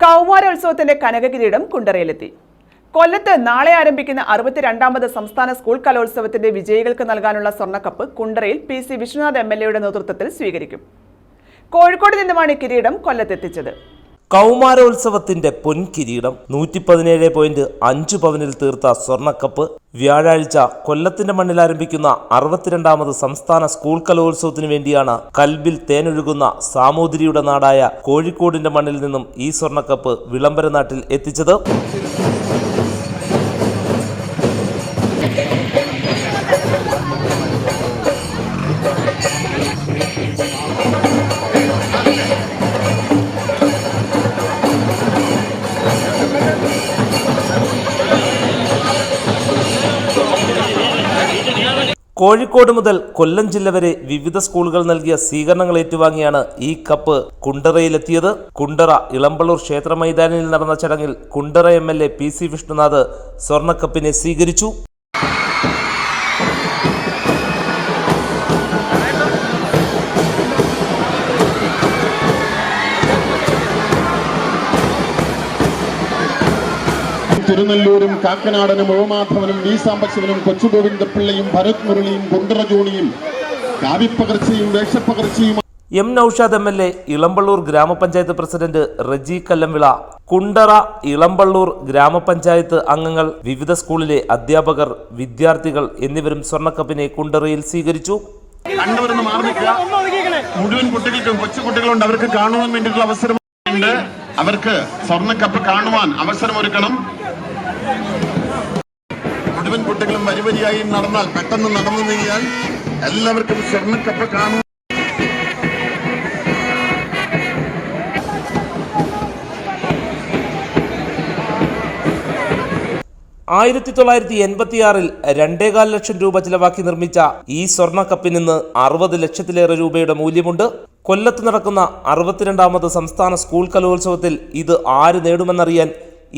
കൗമാരോത്സവത്തിന്റെ കനകകിരീടം കുണ്ടറയിലെത്തി. കൊല്ലത്ത് നാളെ ആരംഭിക്കുന്ന അറുപത്തിരണ്ടാമത് സംസ്ഥാന സ്കൂൾ കലോത്സവത്തിന്റെ വിജയികൾക്ക് നൽകാനുള്ള സ്വർണക്കപ്പ് കുണ്ടറയിൽ P C Vishwanath M L എയുടെ നേതൃത്വത്തിൽ സ്വീകരിക്കും. കോഴിക്കോട് നിന്നുമാണ് കിരീടം കൊല്ലത്തെത്തിച്ചത്. കൗമാരോത്സവത്തിന്റെ പൊൻകിരീടം നൂറ്റി പതിനേഴ് പോയിന്റ് അഞ്ച് പവനിൽ തീർത്ത സ്വർണക്കപ്പ് വ്യാഴാഴ്ച കൊല്ലത്തിന്റെ മണ്ണിൽ ആരംഭിക്കുന്ന അറുപത്തിരണ്ടാമത് സംസ്ഥാന സ്കൂൾ കലോത്സവത്തിനു വേണ്ടിയാണ് കൽബിൽ തേനൊഴുകുന്ന സാമൂതിരിയുടെ നാടായ കോഴിക്കോടിന്റെ മണ്ണിൽ നിന്നും ഈ സ്വർണക്കപ്പ് വിളംബര നാട്ടിൽ എത്തിച്ചത്. കോഴിക്കോട് മുതൽ കൊല്ലം ജില്ല വരെ വിവിധ സ്കൂളുകൾ നൽകിയ സ്വീകരണങ്ങൾ ഏറ്റുവാങ്ങിയാണ് ഈ കപ്പ് കുണ്ടറയിലെത്തിയത്. കുണ്ടറ ഇളമ്പള്ളൂർ ക്ഷേത്ര മൈതാനിയിൽ നടന്ന ചടങ്ങിൽ Kundara M L A P C Vishnunadh സ്വർണക്കപ്പിനെ സ്വീകരിച്ചു. തിരുനെല്ലൂരും കാക്കനാടനും ഓമാധവനും വി സാമ്പശിവനും കൊച്ചുഗോവിന്ദപിള്ളയും ഭരത് മുരളിയും കുണ്ടറ ജോണിയും കാവ്യപ്പകർച്ചയും വേഷപ്പകർച്ചയും M Noushad M L A Elampalloor ഗ്രാമപഞ്ചായത്ത് പ്രസിഡന്റ് റജി കല്ലംവിള കുണ്ടറ ഇളമ്പള്ളൂർ ഗ്രാമപഞ്ചായത്ത് അംഗങ്ങൾ വിവിധ സ്കൂളിലെ അധ്യാപകർ വിദ്യാർത്ഥികൾ എന്നിവരും സ്വർണക്കപ്പിനെ കുണ്ടറയിൽ സ്വീകരിച്ചു. കണ്ടവരൊന്നും മുഴുവൻ കുട്ടികൾക്കും കൊച്ചു കുട്ടികളുണ്ട് അവർക്ക് കാണുവാൻ വേണ്ടിയിട്ടുള്ള അവസരം ഉണ്ട് അവർക്ക് സ്വർണക്കപ്പ് കാണുവാൻ അവസരം ഒരുക്കണം മുഴുവൻ കുട്ടികളും വരിവരിയായി നടന്നാൽ പെട്ടെന്ന് നടന്നു നീങ്ങിയാൽ എല്ലാവർക്കും സ്വർണക്കപ്പ് കാണുവാൻ ആയിരത്തി തൊള്ളായിരത്തി എൺപത്തിയാറിൽ രണ്ടേകാൽ ലക്ഷം രൂപ ചിലവാക്കി നിർമ്മിച്ച ഈ സ്വർണ കപ്പിന് ഇന്ന് അറുപത് ലക്ഷത്തിലേറെ രൂപയുടെ മൂല്യമുണ്ട്. കൊല്ലത്ത് നടക്കുന്ന അറുപത്തിരണ്ടാമത് സംസ്ഥാന സ്കൂൾ കലോത്സവത്തിൽ ഇത് ആര് നേടുമെന്നറിയാൻ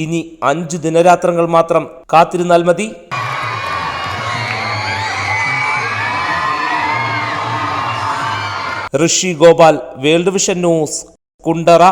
ഇനി അഞ്ച് ദിനരാത്രങ്ങൾ മാത്രം കാത്തിരുന്നാൽ മതി. Rishi Gopal world vision news Kundara.